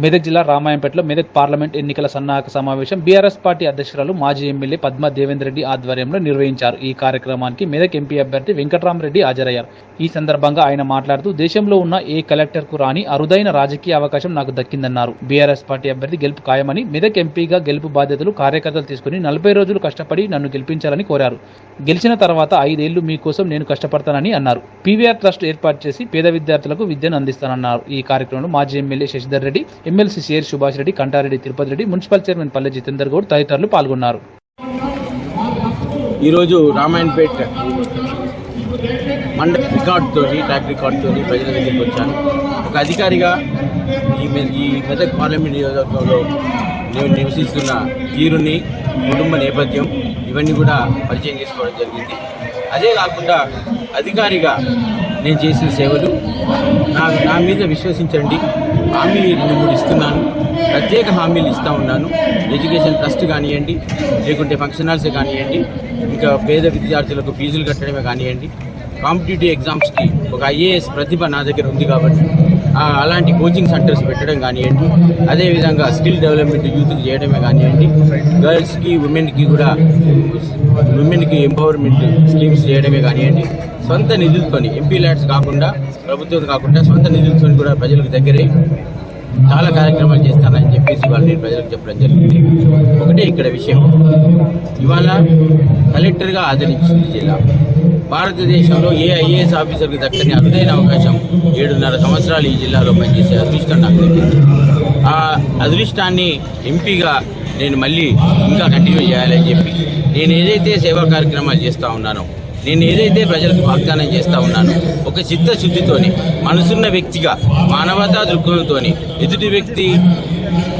మెదక్ జిల్లా రామాయంపేటలో మెదక్ పార్లమెంట్ ఎన్నికల సన్నాహక సమావేశం బీఆర్ఎస్ పార్టీ అధ్యక్షురాలు మాజీ ఎమ్మెల్యే పద్మ దేవేందర్ రెడ్డి ఆధ్వర్యంలో నిర్వహించారు. ఈ కార్యక్రమానికి మెదక్ ఎంపీ అభ్యర్థి వెంకట్రామరెడ్డి హాజరయ్యారు. ఈ సందర్భంగా ఆయన మాట్లాడుతూ దేశంలో ఉన్న ఏ కలెక్టర్కు రాని అరుదైన రాజకీయ అవకాశం నాకు దక్కిందన్నారు. బీఆర్ఎస్ పార్టీ అభ్యర్థి గెలుపు ఖాయమని మెదక్ ఎంపీగా గెలుపు బాధ్యతలు కార్యకర్తలు తీసుకుని నలభై రోజులు కష్టపడి నన్ను గెలిపించాలని కోరారు. గెలిచిన తర్వాత ఐదేళ్ళు మీకోసం నేను కష్టపడతానని అన్నారు. పీవీఆర్ ట్రస్ట్ ఏర్పాటు చేసి పేద విద్యార్థులకు విద్యను అందిస్తానన్నారు. ఈ కార్యక్రమంలో మాజీ MLA Shashidhar Reddy MLC Sher Subhash Reddy Kantareddy Tirupati Reddy municipal chairman Palle Jitender Goud తదితరులు పాల్గొన్నారు. ఈరోజు రామాయణపేట్ మండ రికార్డుతో ట్రాక్ రికార్డుతో ప్రజల దగ్గరికి వచ్చాను. ఒక అధికారిగా ఈ ఈ మెదక్ పార్లమెంట్ నియోజకవర్గంలో నేను నివసిస్తున్న తీరుని కుటుంబ నేపథ్యం ఇవన్నీ కూడా పరిచయం చేసుకోవడం జరిగింది. అదే కాకుండా అధికారిగా నేను చేసిన సేవలు నా నా మీద విశ్వసించండి. హామీ రెండు మూడు ఇస్తున్నాను. ప్రత్యేక హామీలు ఇస్తూ ఉన్నాను. ఎడ్యుకేషన్ ట్రస్ట్ కానివ్వండి లేకుంటే ఫంక్షన్ హాల్స్ కానివ్వండి ఇంకా పేద విద్యార్థులకు ఫీజులు కట్టడమే కానివ్వండి కాంపిటేటివ్ ఎగ్జామ్స్కి ఒక ఐఏఎస్ ప్రతిభ నా దగ్గర ఉంది కాబట్టి అలాంటి కోచింగ్ సెంటర్స్ పెట్టడం కానివ్వండి అదేవిధంగా స్కిల్ డెవలప్మెంట్ యూత్కి చేయడమే కానివ్వండి గర్ల్స్కి ఉమెన్కి కూడా ఉమెన్కి ఎంపవర్మెంట్ స్కీమ్స్ చేయడమే కానివ్వండి సొంత నిధులతోని ఎంపీ ల్యాడ్స్ కాకుండా ప్రభుత్వం కాకుండా సొంత నిధులతో కూడా ప్రజలకు దగ్గరే చాలా కార్యక్రమాలు చేస్తానని చెప్పేసి వాళ్ళు నేను ప్రజలకు చెప్పడం జరిగింది. ఒకటే ఇక్కడ విషయం. ఇవాళ కలెక్టర్గా ఆదరించింది జిల్లా. భారతదేశంలో ఏ ఐఏఎస్ ఆఫీసర్కి దక్కని అరుదైన అవకాశం ఏడున్నర సంవత్సరాలు ఈ జిల్లాలో పనిచేసే అదృష్టం నాకు దొరికింది ఆ అదృష్టాన్ని ఎంపీగా నేను మళ్ళీ ఇంకా కంటిన్యూ చేయాలని చెప్పి నేను ఏదైతే సేవా కార్యక్రమాలు చేస్తూ ఉన్నానో నేను ఏదైతే ప్రజలకు వాగ్దానం చేస్తూ ఉన్నానో ఒక చిత్తశుద్ధితోని మనసున్న వ్యక్తిగా మానవతా దృక్పథంతోని ఎదుటి వ్యక్తి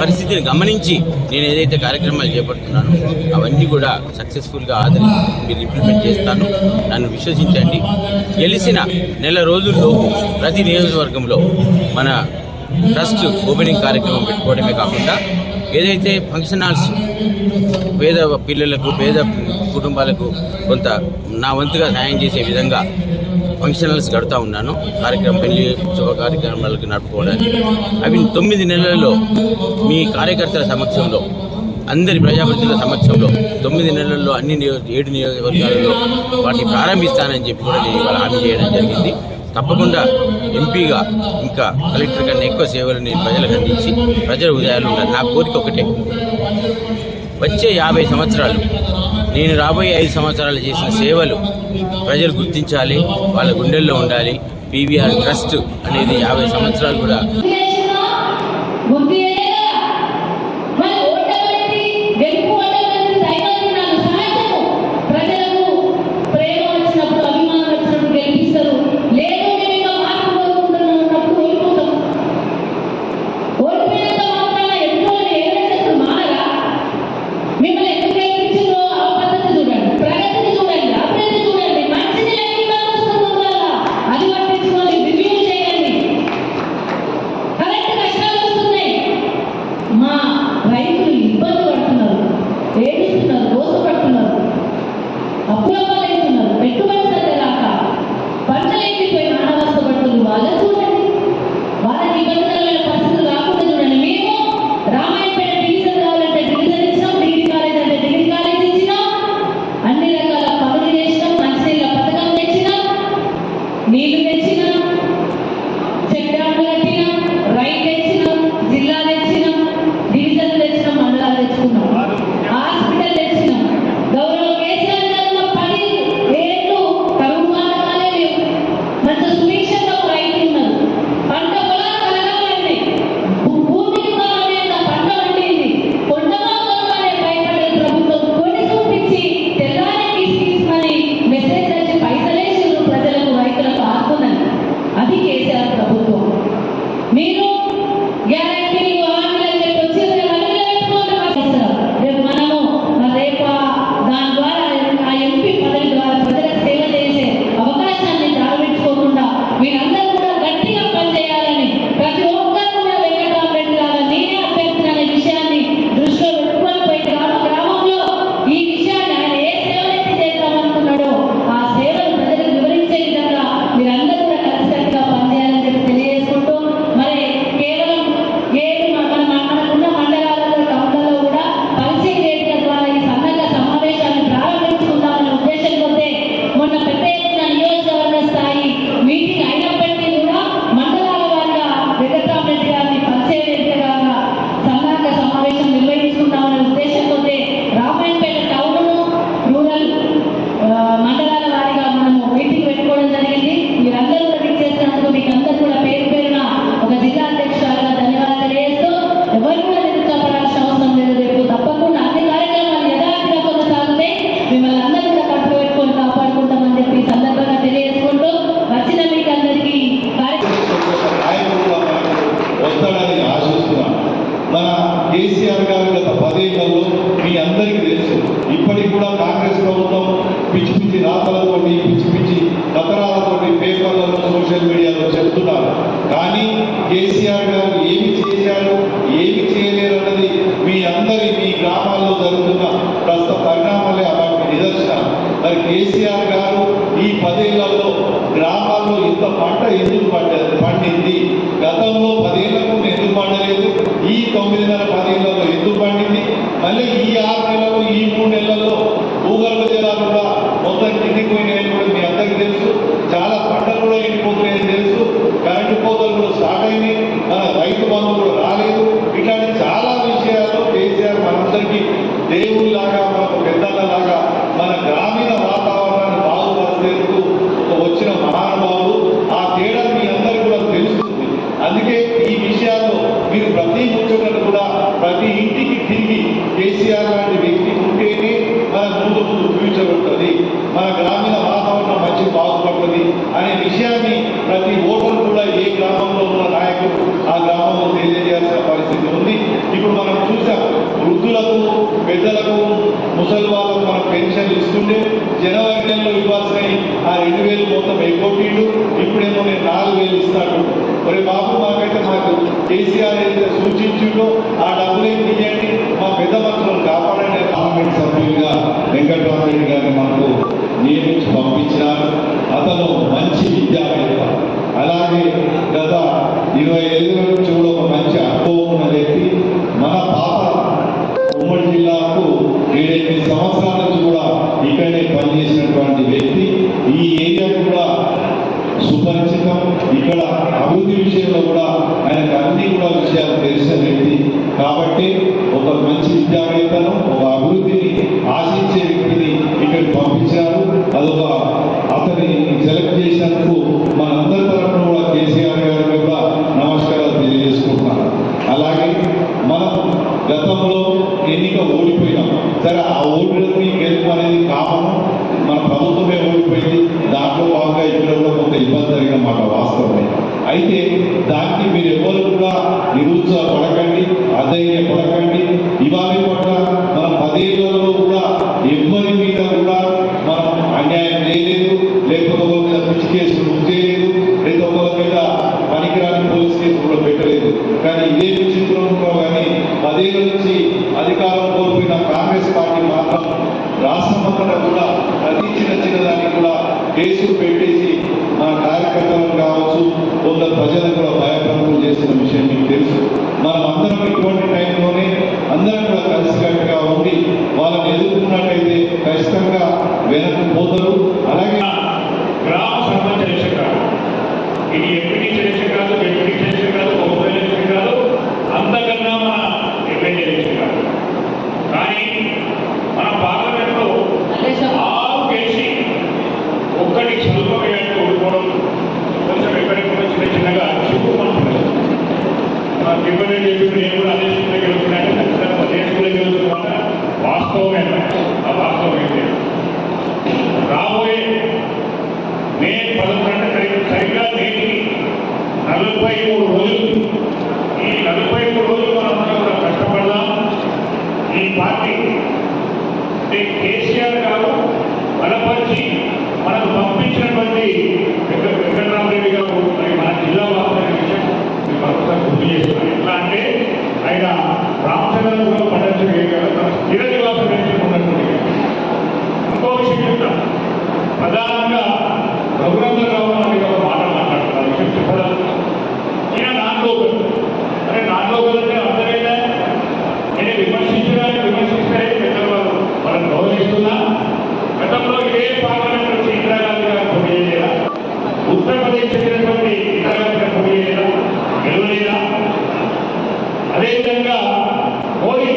పరిస్థితిని గమనించి నేను ఏదైతే కార్యక్రమాలు చేపడుతున్నానో అవన్నీ కూడా సక్సెస్ఫుల్గా ఆదరి మీరు ఇంప్లిమెంట్ చేస్తాను. నన్ను విశ్వసించండి. గెలిచిన నెల రోజుల్లో ప్రతి నియోజకవర్గంలో మన ట్రస్ట్ ఓపెనింగ్ కార్యక్రమం పెట్టుకోవడమే కాకుండా ఏదైతే ఫంక్షన్ హాల్స్ పేద పిల్లలకు పేద కుటుంబాలకు కొంత నా వంతుగా సాయం చేసే విధంగా ఫంక్షనల్స్ కడుతూ ఉన్నాను. కార్యక్రమం పెళ్ళి శుభ కార్యక్రమాలకు నడుపుకోవడానికి. అవి తొమ్మిది నెలల్లో మీ కార్యకర్తల సమక్షంలో అందరి ప్రజాప్రతినిధుల సమక్షంలో తొమ్మిది నెలల్లో అన్ని నియోజ ఏడు నియోజకవర్గాలలో వాటిని ప్రారంభిస్తానని చెప్పి కూడా నేను ఇవాళ హామీ చేయడం జరిగింది. తప్పకుండా ఎంపీగా ఇంకా కలెక్టర్ కన్నా ఎక్కువ సేవలు నేను ప్రజలకు అందించి ప్రజల ఉదయాలు ఉండాలి. నా కోరిక ఒకటే. వచ్చే యాభై సంవత్సరాలు నేను రాబోయే ఐదు సంవత్సరాలు చేసిన సేవలు ప్రజలు గుర్తించాలి వాళ్ళ గుండెల్లో ఉండాలి. పీవీఆర్ ట్రస్ట్ అనేది యాభై సంవత్సరాలు కూడా Oh, no. పంట ఎందుకు పండదు పండింది. గతంలో పదేళ్ళకు ఎందుకు పండలేదు? ఈ తొమ్మిదిన్నర పదేళ్ళలో ఎందుకు పండింది? మళ్ళీ ఈ ఆరు నెలలో ఈ మూడు నెలల్లో భూగర్భ జలాలు కూడా మొత్తం కిందికి కూడా మీ అందరికి తెలుసు. చాలా పంటలు కూడా ఎండిపోతున్నాయని తెలుసు. కరెంటు పోతలు కూడా స్టార్ట్ అయినాయి. మన రైతు బంధువులు రాలేదు. ఇట్లాంటి చాలా విషయాలు కేసీఆర్ మనందరికీ. దేవుళ్ళ ఐదు వేలు మొత్తం ఎగ్గొట్టిండు ఇప్పుడేమో నేను నాలుగు వేలు ఇస్తాను మరి బాబు మాకైతే మాకు కేసీఆర్ ఏదైతే సూచించిండో ఆ డబ్బులే తీయండి సుపరిచితం. ఇక్కడ అభివృద్ధి విషయంలో కూడా ఆయనకు అన్ని కూడా విషయాలు తెలిసిన వ్యక్తి కాబట్టి ఒక మంచి విద్యావేత్తను ఒక అభివృద్ధిని ఆశించే వ్యక్తిని ఇక్కడ పంపించారు. అదొక అతని సెలెక్ట్ చేసినందుకు మనందరి తరఫున కూడా కేసీఆర్ గారి మీద నమస్కారాలు తెలియజేసుకుంటున్నాను. అలాగే మనం గతంలో ఎన్నిక అయితే దానికి మీరు ఎవరు కూడా నిరుత్సాహం యువత ప్రధానంగా రఘునందరావు అని ఒక మాట మాట్లాడుతున్నారు విషయం చెప్పడం ఈయన నాన్ లోకల్. అంటే నాన్ లోకల్ అంటే అర్థమైనా నేను విమర్శించడానికి విమర్శిస్తే గతంలో మనం గౌరవిస్తున్నా? గతంలో ఇదే పార్లమెంట్ నుంచి ఇందిరాగాంధీ గారు పోటీ చేయలేదా? ఉత్తరప్రదేశ్ చెందినటువంటి ఇందిరాగాంధీ గారు పోటీ గెలవలేదా? అదేవిధంగా మోదీ